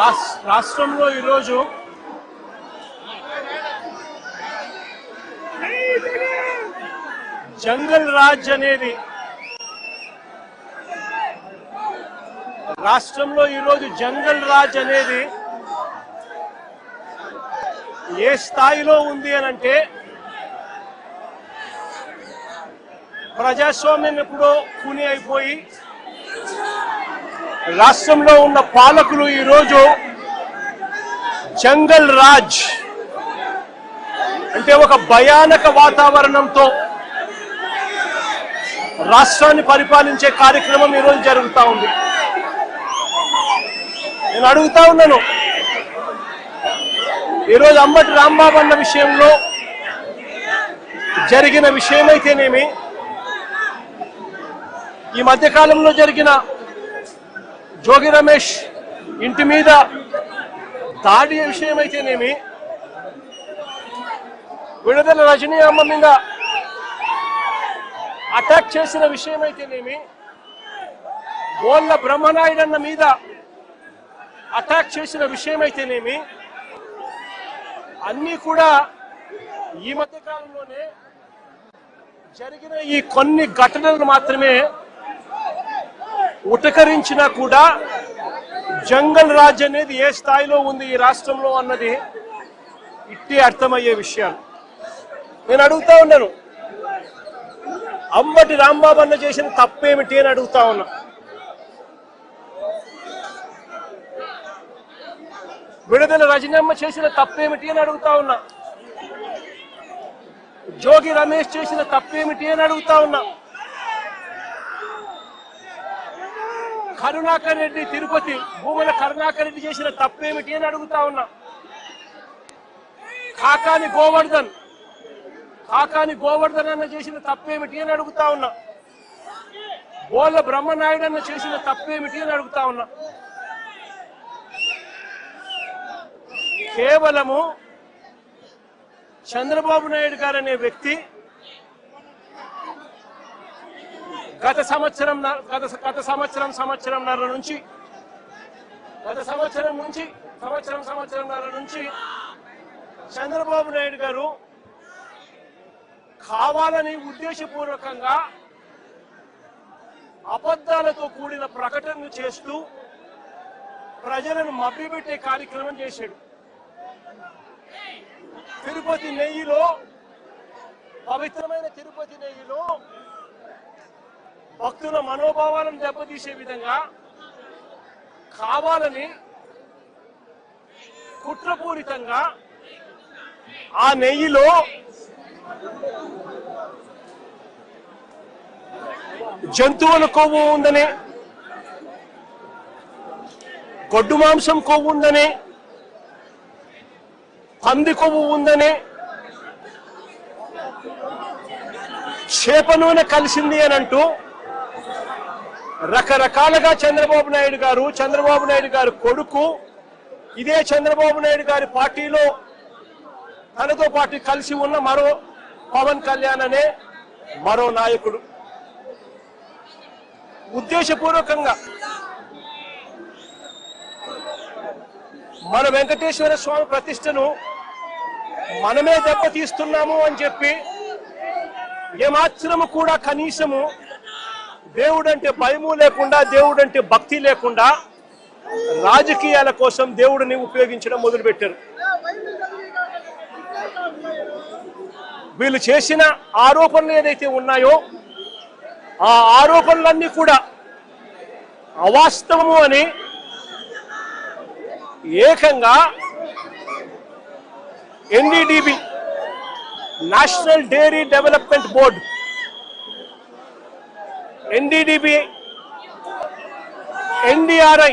రాష్ట్రంలో ఈరోజు జంగల్ రాజ్ అనేది రాష్ట్రంలో ఈరోజు జంగల్ రాజ్ అనేది ఏ స్థాయిలో ఉంది అని అంటే ప్రజాస్వామ్యం ఎప్పుడో కూని అయిపోయి రాష్ట్రంలో ఉన్న పాలకులు ఈరోజు జంగల్ రాజ్ అంటే ఒక భయానక వాతావరణంతో రాష్ట్రాన్ని పరిపాలించే కార్యక్రమం ఈరోజు జరుగుతూ ఉంది. నేను అడుగుతా ఉన్నాను. ఈరోజు అంబటి రాంబాబు అన్న విషయంలో జరిగిన విషయమైతేనేమి ఈ మధ్యకాలంలో జరిగిన జోగి రమేష్ ఇంటి మీద దాడి విషయమైతేనేమి విడుదల రజనీ అమ్మ మీద అటాక్ చేసిన విషయమైతేనేమి గోళ్ళ బ్రహ్మనాయుడన్న మీద అటాక్ చేసిన విషయమైతేనేమి అన్నీ కూడా ఈ మధ్య కాలంలోనే జరిగిన ఈ కొన్ని ఘటనలు మాత్రమే ఉటకరించినా కూడా జంగల్ రాజ్ అనేది ఏ స్థాయిలో ఉంది ఈ రాష్ట్రంలో అన్నది ఇట్టి అర్థమయ్యే విషయాలు. నేను అడుగుతా ఉన్నాను. అంబటి రాంబాబు అన్న చేసిన తప్పేమిటి అని అడుగుతా ఉన్నా. విడుదల రజనమ్మ చేసిన తప్పేమిటి అని అడుగుతా ఉన్నా. జోగి రమేష్ చేసిన తప్పేమిటి అని అడుగుతా ఉన్నా. కరుణాకర్ రెడ్డి తిరుపతి భూముల కరుణాకర్ రెడ్డి చేసిన తప్పేమిటి అని అడుగుతా ఉన్నా. కాకాని గోవర్ధన్ కాకాని గోవర్ధన్ అన్న చేసిన తప్పేమిటి అని అడుగుతా ఉన్నా. బోళ్ళ బ్రహ్మనాయుడు అన్న చేసిన తప్పేమిటి అని అడుగుతా ఉన్నా. కేవలము చంద్రబాబు నాయుడు గారు అనే వ్యక్తి గత సంవత్సరం గత గత సంవత్సరం సంవత్సరంన్నర నుంచి గత సంవత్సరం నుంచి సంవత్సరం సంవత్సరంన్నర నుంచి చంద్రబాబు నాయుడు గారు కావాలని ఉద్దేశపూర్వకంగా అబద్ధాలతో కూడిన ప్రకటనలు చేస్తూ ప్రజలను మభ్యపెట్టే కార్యక్రమం చేశాడు. తిరుపతి నెయ్యిలో పవిత్రమైన తిరుపతి నెయ్యిలో భక్తుల మనోభావాలను దెబ్బతీసే విధంగా కావాలని కుట్రపూరితంగా ఆ నెయ్యిలో జంతువుల కొవ్వు ఉందని గొడ్డు మాంసం కొవ్వు ఉందని పంది కొవ్వు ఉందని చేప నూనె కలిసింది అని అంటూ రకరకాలుగా చంద్రబాబు నాయుడు గారు చంద్రబాబు నాయుడు గారు కొడుకు ఇదే చంద్రబాబు నాయుడు గారి పార్టీలో తనతో పాటు కలిసి ఉన్న మరో పవన్ కళ్యాణ్ అనే మరో నాయకుడు. ఉద్దేశపూర్వకంగా మన వెంకటేశ్వర స్వామి ప్రతిష్టను మనమే దెబ్బతీస్తున్నాము అని చెప్పి ఏమాత్రము కూడా కనీసము దేవుడంటే భయము లేకుండా దేవుడంటే భక్తి లేకుండా రాజకీయాల కోసం దేవుడిని ఉపయోగించడం మొదలుపెట్టారు. వీళ్ళు చేసిన ఆరోపణలు ఏదైతే ఉన్నాయో ఆ ఆరోపణలన్నీ కూడా అవాస్తవము అని ఏకంగా NDDB national dairy development board NDDB NDRI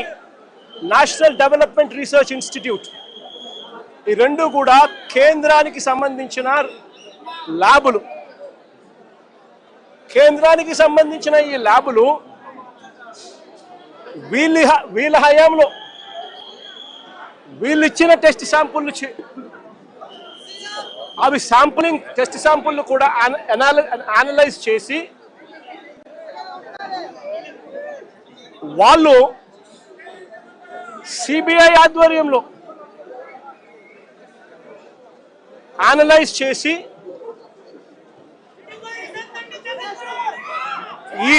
national development research institute ఈ రెండు కూడా కేంద్రానికి సంబంధించిన ల్యాబులు. కేంద్రానికి సంబంధించిన ఈ ల్యాబులు వీళ్ళ వీళ్ళ హయాంలో వీళ్ళు ఇచ్చిన టెస్ట్ శాంపుల్ అవి శాంపులింగ్ టెస్ట్ శాంపుల్ కూడా అనలైజ్ చేసి వాళ్ళు సిబిఐ ఆధ్వర్యంలో అనలైజ్ చేసి ఈ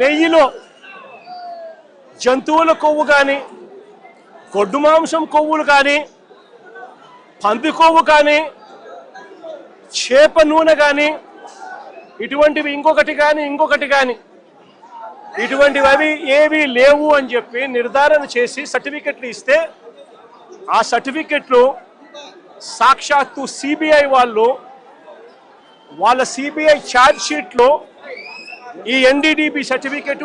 నెయ్యిలో జంతువుల కొవ్వు కానీ గొడ్డు మాంసం కొవ్వులు కానీ పంది కొవ్వు కానీ చేప నూనె కానీ ఇటువంటివి ఇంకొకటి కానీ ఇంకొకటి కానీ ఇటువంటివి ఏవి లేవు అని చెప్పి నిర్ధారణ చేసి సర్టిఫికెట్లు ఇస్తే ఆ సర్టిఫికెట్లు సాక్షాత్తు సిబిఐ వాళ్ళు వాళ్ళ సిబిఐ ఛార్జ్ షీట్లో ఈ ఎన్డీడీబీ సర్టిఫికెట్